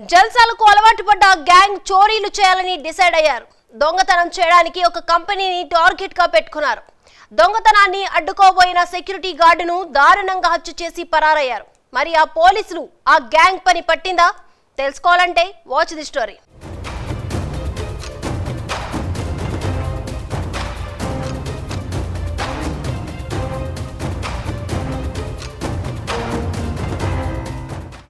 జల్సాలకు అలవాటు పడ్డ గ్యాంగ్ చోరీలు చేయాలని డిసైడ్ అయ్యారు. దొంగతనం చేయడానికి ఒక కంపెనీని టార్గెట్గా పెట్టుకున్నారు. దొంగతనాన్ని అడ్డుకోబోయిన సెక్యూరిటీ గార్డును దారుణంగా హత్య చేసి పరారయ్యారు. మరి ఆ పోలీసులు ఆ గ్యాంగ్ పని పట్టిందా? తెలుసుకోవాలంటే వాచ్ ది స్టోరీ.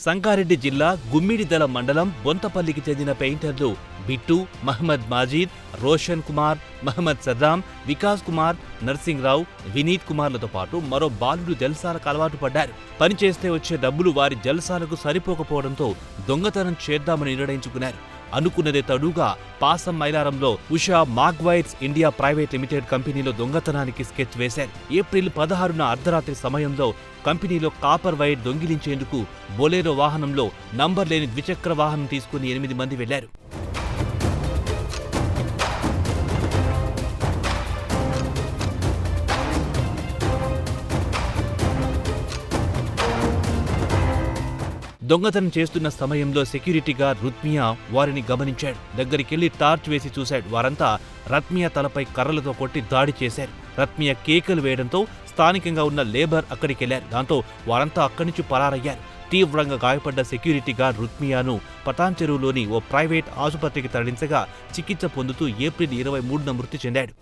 సంగారెడ్డి జిల్లా గుమ్మిడిదల మండలం బొంతపల్లికి చెందిన పెయింటర్లు బిట్టు మహమ్మద్ మాజీద్ రోషన్ కుమార్ మహమ్మద్ సద్దాం వికాస్ కుమార్ నర్సింగ్ రావు వినీత్ కుమార్లతో పాటు మరో బాలుడు జల్సాలకు అలవాటు పడ్డారు. పనిచేస్తే వచ్చే డబ్బులు వారి జల్సాలకు సరిపోకపోవడంతో దొంగతనం చేద్దామని నిర్ణయించుకున్నారు. అనుకున్నదే తడుగా పాసం మైలారంలో ఉషా మాగ్వైట్స్ ఇండియా ప్రైవేట్ లిమిటెడ్ కంపెనీలో దొంగతనానికి స్కెచ్ వేశారు. ఏప్రిల్ పదహారున అర్ధరాత్రి సమయంలో కంపెనీలో కాపర్ వైర్ దొంగిలించేందుకు బొలేరో వాహనంలో నంబర్ లేని ద్విచక్ర వాహనం తీసుకుని ఎనిమిది మంది వెళ్ళారు. దొంగతనం చేస్తున్న సమయంలో సెక్యూరిటీ గార్డ్ రుత్మియా వారిని గమనించాడు. దగ్గరికెళ్ళి టార్చ్ వేసి చూశాడు. వారంతా రత్మియా తలపై కర్రలతో కొట్టి దాడి చేశారు. రత్మియా కేకలు వేయడంతో స్థానికంగా ఉన్న లేబర్ అక్కడికెళ్ళారు. దాంతో వారంతా అక్కడి నుంచి పరారయ్యారు. తీవ్రంగా గాయపడ్డ సెక్యూరిటీ గార్డ్ రుత్మియాను పతాంచెరువులోని ఓ ప్రైవేట్ ఆసుపత్రికి తరలించగా చికిత్స పొందుతూ ఏప్రిల్ ఇరవై మూడున మృతి చెందాడు.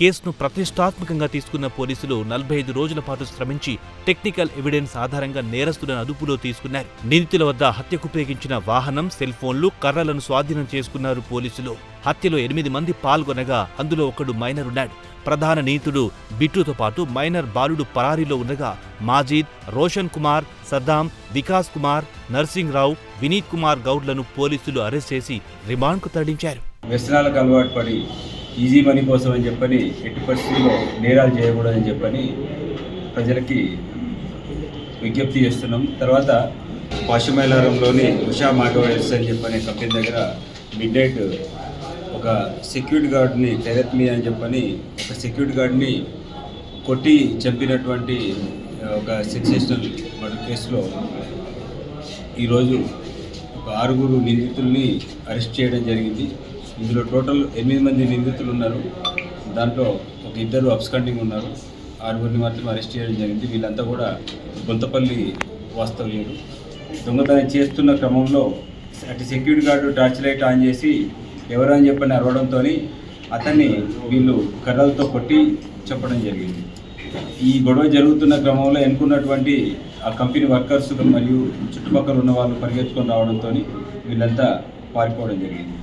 కేసును ప్రతిష్టాత్మకంగా తీసుకున్న పోలీసులు నలభై ఐదు రోజుల పాటు శ్రమించి టెక్నికల్ ఎవిడెన్స్ ఆధారంగా నేరస్తులను అదుపులో తీసుకున్నారు. నిందితుల వద్ద హత్యకు ఉపయోగించిన వాహనం సెల్ ఫోన్లు కర్రలను స్వాధీనం చేసుకున్నారు పోలీసులు. హత్యలో ఎనిమిది మంది పాల్గొనగా అందులో ఒకడు మైనర్ ఉన్నాడు. ప్రధాన నిందితుడు బిట్టుతో పాటు మైనర్ బాలుడు పరారీలో ఉండగా మాజీద్ రోషన్ కుమార్ సద్దాం వికాస్ కుమార్ నర్సింగ్ రావు వినీత్ కుమార్ గౌడ్లను పోలీసులు అరెస్ట్ చేసి రిమాండ్కు తరలించారు. వ్యసనాలకు అలవాటు పడి ఈజీ మనీ కోసం అని చెప్పని ఎట్టి పరిస్థితుల్లో నేరాలు చేయకూడదని చెప్పని ప్రజలకి విజ్ఞప్తి చేస్తున్నాం. తర్వాత పాశమైలారంలోని ఉషా మాటోవైల్స్ అని చెప్పని కంపెనీ దగ్గర మిడ్ నైట్ ఒక సెక్యూరిటీ గార్డ్ని తెరత్మి అని చెప్పని ఒక సెక్యూరిటీ గార్డ్ని కొట్టి చంపినటువంటి ఒక సెన్సేషనల్ మర్డర్ కేసులో ఈరోజు ఒక ఆరుగురు నిందితుల్ని అరెస్ట్ చేయడం జరిగింది. ఇందులో టోటల్ ఎనిమిది మంది నిందితులు ఉన్నారు. దాంట్లో ఒక ఇద్దరు అబ్స్కండింగ్ ఉన్నారు. ఆరుగురిని మాత్రం అరెస్ట్ చేయడం జరిగింది. వీళ్ళంతా కూడా గొంతపల్లి వాస్తవ్యులు. దొంగతనం చేస్తున్న క్రమంలో అటు security guard torch light on చేసి ఎవరు అని చెప్పని అరవడంతో అతన్ని వీళ్ళు కర్రలతో కొట్టి చెప్పడం జరిగింది. ఈ గొడవ జరుగుతున్న క్రమంలో ఎన్నుకున్నటువంటి ఆ కంపెనీ వర్కర్స్ మరియు చుట్టుపక్కల ఉన్న వాళ్ళు పరిగెత్తుకొని రావడంతో వీళ్ళంతా పారిపోవడం జరిగింది.